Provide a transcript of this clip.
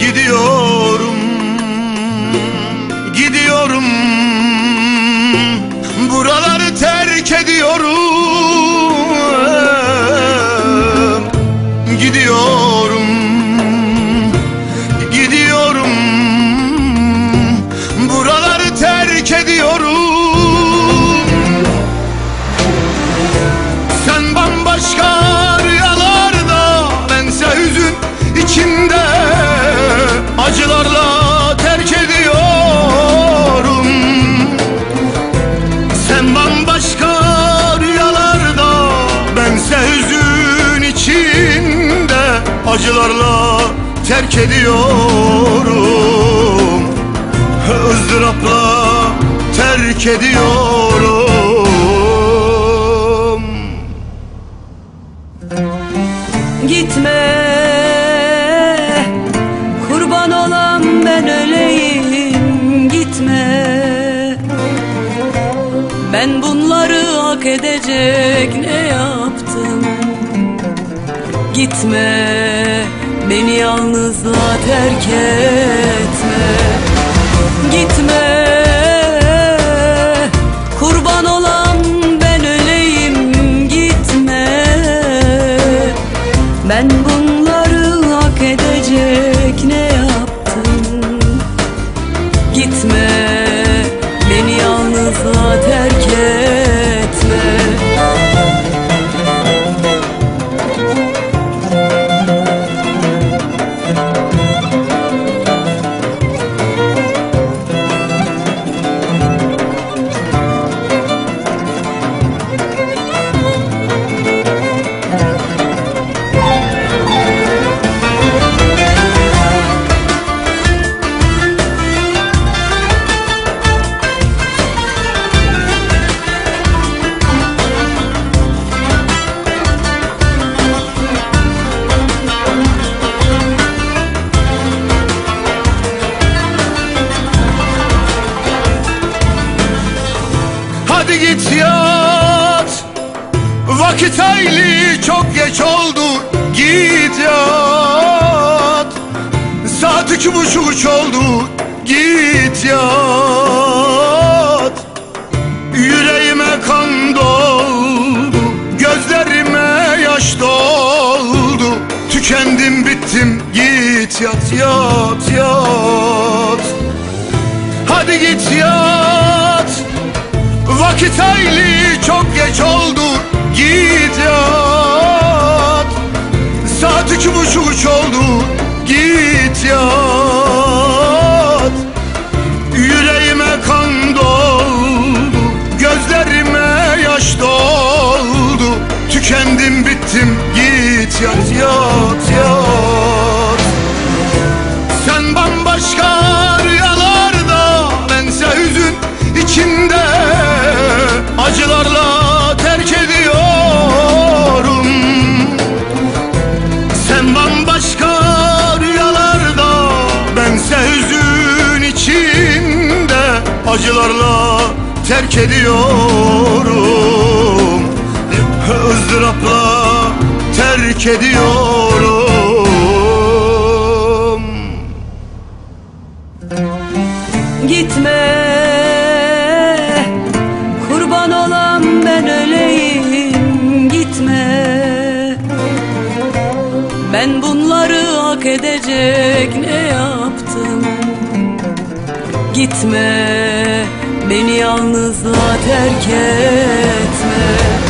Gidiyorum Gidiyorum. Buraları terk ediyorum. Acılarla terk ediyorum. Izdırapla terk ediyorum. Gitme Kurban olan ben öleyim. Gitme Ben bunları hak edecek ne yaptım Gitme Beni yalnızlığa terk etme. Gitme git yat. Vakit hayli çok geç oldu Git yat. Saat iki buçuk üç oldu Git yat. Yüreğime kan doldu Gözlerime yaş doldu. Tükendim bittim Git yat yat yat. Hadi git yat Vakit hayli çok geç oldu Git yat. Saat iki buçuk üç oldu Git yat. Yüreğime kan doldu Gözlerime yaş doldu. Tükendim bittim Git yat yat Acılarla terk ediyorum. Izdırapla terk ediyorum. Gitme Kurban olan ben öleyim. Gitme Ben bunları hak edecek ne yaptım Gitme Beni yalnızlığa terk etme